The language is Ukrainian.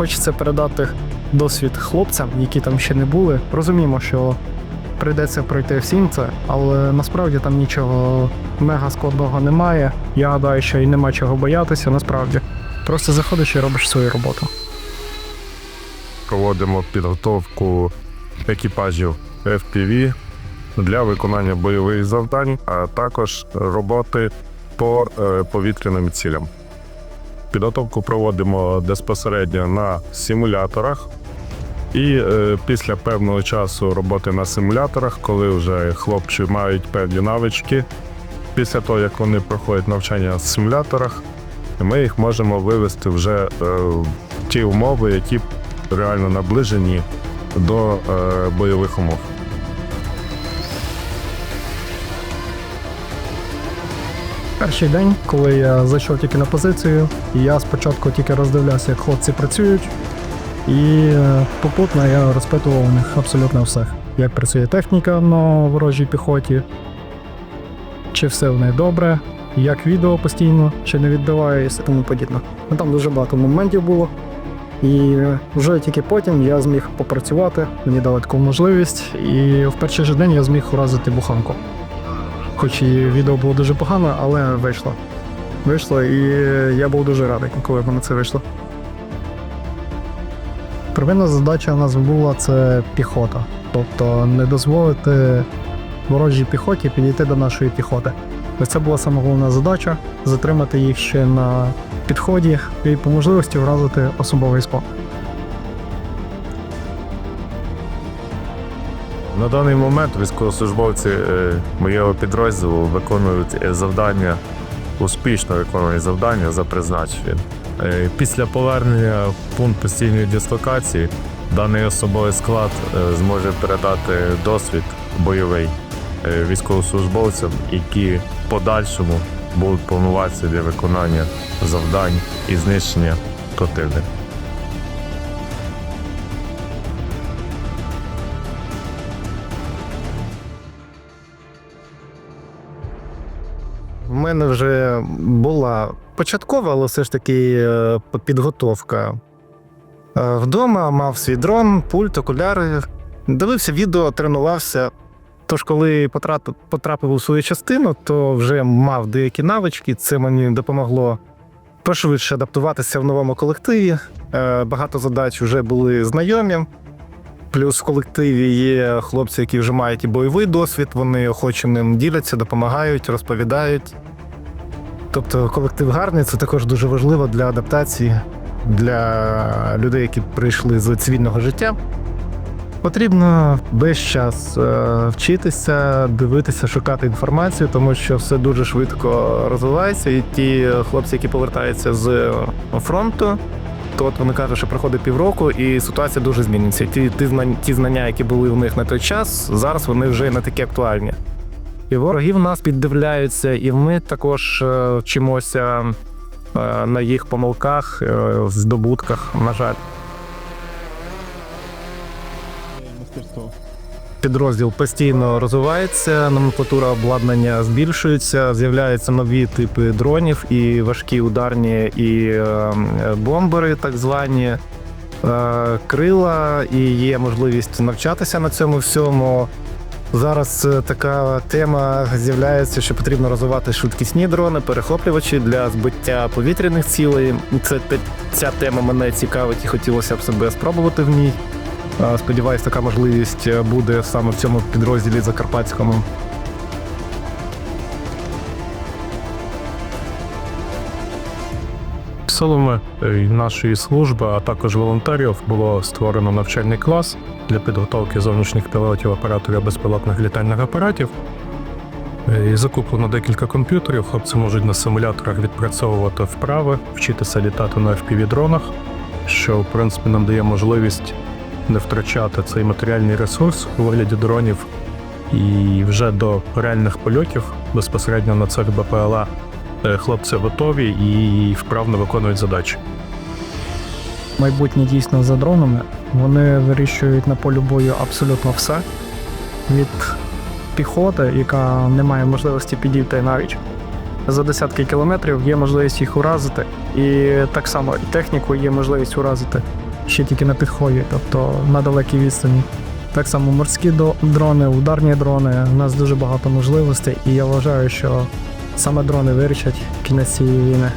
Хочеться передати досвід хлопцям, які там ще не були. Розуміємо, що прийдеться пройти всім це, але насправді там нічого мега складного немає. Я гадаю, що і нема чого боятися, насправді. Просто заходиш і робиш свою роботу. проводимо підготовку екіпажів FPV для виконання бойових завдань, а також роботи по е, повітряним цілям. Підготовку проводимо безпосередньо на симуляторах. І е, після певного часу роботи на симуляторах, коли вже хлопці мають певні навички, після того як вони проходять навчання в симуляторах, ми їх можемо вивести вже е, в ті умови, які реально наближені до е, бойових умов. Перший день, коли я зайшов тільки на позицію, я спочатку тільки роздивлявся, як хлопці працюють, і е, попутно я розпитував у них абсолютно все. Як працює техніка на ворожій піхоті, чи все в них добре, як відео постійно, чи не відбивається, тому подібне. Ну, Там дуже багато моментів було. І вже тільки потім я зміг попрацювати, мені дали таку можливість, і в перший же день я зміг уразити буханку. Хоч і відео було дуже погано, але вийшло. Вийшло, і я був дуже радий, коли в це вийшло. Первинна задача у нас була це піхота. Тобто не дозволити ворожій піхоті підійти до нашої піхоти. Це була саме головна задача затримати їх ще на підході і по можливості вразити особовий склад. На даний момент військовослужбовці е, моєго підрозділу виконують е, завдання, успішно виконують завдання за призначенням. Після повернення в пункт постійної дислокації даний особовий склад е, зможе передати досвід бойовий військовослужбовцям, які в подальшому будуть плануватися для виконання завдань і знищення противника. Мене вже була початкова, але все ж таки е, підготовка. Е, Вдома мав свій дрон, пульт, окуляри. Дивився відео, тренувався. Тож, коли потрапив, у свою частину, то вже мав деякі навички. Це мені допомогло пошвидше адаптуватися в новому колективі. Е, Багато задач вже були знайомі. Плюс в колективі є хлопці, які вже мають і бойовий досвід, вони охоче ним діляться, допомагають, розповідають. Тобто колектив гарний, це також дуже важливо для адаптації для людей, які прийшли з цивільного життя. Потрібно весь час е, вчитися, дивитися, шукати інформацію, тому що все дуже швидко розвивається. І ті хлопці, які повертаються з фронту, то от вони кажуть, що проходить півроку, і ситуація дуже зміниться. Ті, ті, знання, які були у них на той час, зараз вони вже не такі актуальні. І вороги в нас піддивляються, і ми також е, вчимося е, на їх помилках, е, здобутках, на жаль. Підрозділ постійно розвивається, номенклатура обладнання збільшується, з'являються нові типи дронів, і важкі ударні, і бомбери, так звані, е, крила, і є можливість навчатися на цьому всьому. Зараз е, така тема з'являється, що потрібно розвивати швидкісні дрони, перехоплювачі для збиття повітряних цілей. Це ця тема мене цікавить і хотілося б себе спробувати в ній. Сподіваюсь, така можливість е, буде саме в цьому підрозділі Закарпатському. Силами е, нашої служби, а також волонтерів, було створено навчальний клас для підготовки зовнішніх пілотів операторів безпілотних літальних апаратів. Е, І закуплено декілька комп'ютерів. Хлопці можуть на симуляторах відпрацьовувати вправи, вчитися літати на FPV-дронах, що в принципі нам дає можливість не втрачати цей матеріальний ресурс у вигляді дронів. І вже до реальних польотів безпосередньо на цель БПЛА Хлопці готові і вправно виконують задачі. Майбутнє дійсно за дронами. Вони вирішують на полі бою абсолютно все. Від піхоти, яка не має можливості підійти навіть за десятки кілометрів, є можливість їх уразити. І так само і техніку є можливість уразити. ще тільки на підході, тобто на далекій відстані. Так само морські дрони, ударні дрони. У нас дуже багато можливостей, і я вважаю, що саме дрони вирішать кінець цієї війни.